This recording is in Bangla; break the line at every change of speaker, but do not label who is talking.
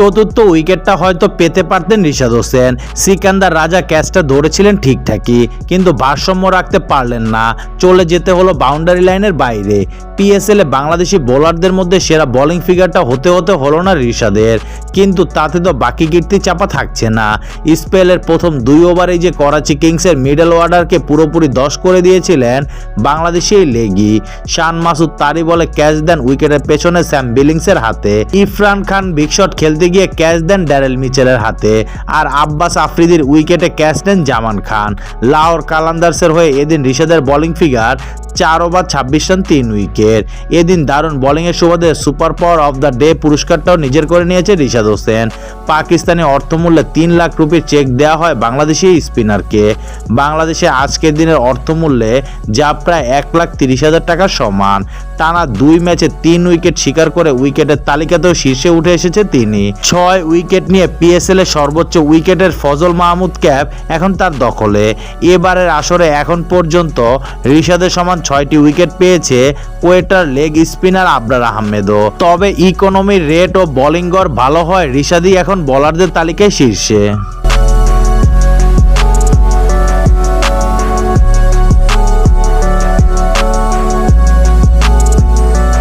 চতুর্থ উইকেটটা হয়তো পেতে পারতেন রিশাদ হোসেন। সিকান্দার রাজা ক্যাচটা ধরেছিলেন ঠিকঠাকই, কিন্তু ভারসাম্য রাখতে পারলেন না। চলে যেতে হলো বাউন্ডারি লাইনের বাইরে। পিএসএলে বাংলাদেশি বোলারদের মধ্যে সেরা বোলিং ফিগারটা হতে হতে হলো না রিশাদের। কিন্তু তাতে তো বাকি কীর্তি চাপা থাকছে না। স্পেলের প্রথম দুই ওভারে যে করাচি কিংসের মিডল অর্ডারকে পুরোপুরি দশ করে দিয়েছিলেন বাংলাদেশি লেগি। শান মাসুদ তারি বলে ক্যাচ দেন উইকেটের পেছনে স্যাম বিলিংসের হাতে। ইরফান খান শট খেলতে গিয়ে ক্যাচ দেন ড্যারেল মিচেলের হাতে। আর আব্বাস আফ্রিদির উইকেটে ক্যাচ নেন জামান খান। লাহোর কালান্দার্সের হয়ে এদিন রিশাদের বোলিং ফিগার চার ওভার ছাব্বিশ রান, তিন উইকেট। এদিন দারুণ বোলিংয়ের সুবাদে super power of the day পুরস্কারটাও নিজের করে নিয়েছে রিশাদ হোসেন। পাকিস্তানি অর্থমূল্যে তিন লাখ রুপির চেক দেওয়া হয় বাংলাদেশি স্পিনারকে। বাংলাদেশে আজকের দিনের অর্থমূল্যে যা প্রায় এক লাখ তিরিশ হাজার টাকার সমান। টানা দুই ম্যাচে তিন উইকেট শিকার করে উইকেটের তালিকাতেও শীর্ষে উঠে এসেছে তিনি। ছয় উইকেট নিয়ে পিএসএল এর সর্বোচ্চ উইকেটের ফজল মাহমুদ ক্যাপ এখন তার দখলে। এবারের আসরে এখন পর্যন্ত রিশাদের সমান ছয়টি উইকেট পেয়েছে কোয়েটার লেগ স্পিনার আবরার আহমেদও। তবে ইকোনমির রেট ও বোলিং গড় ভালো হয় রিশাদই এখন বোলারদের তালিকায় শীর্ষে।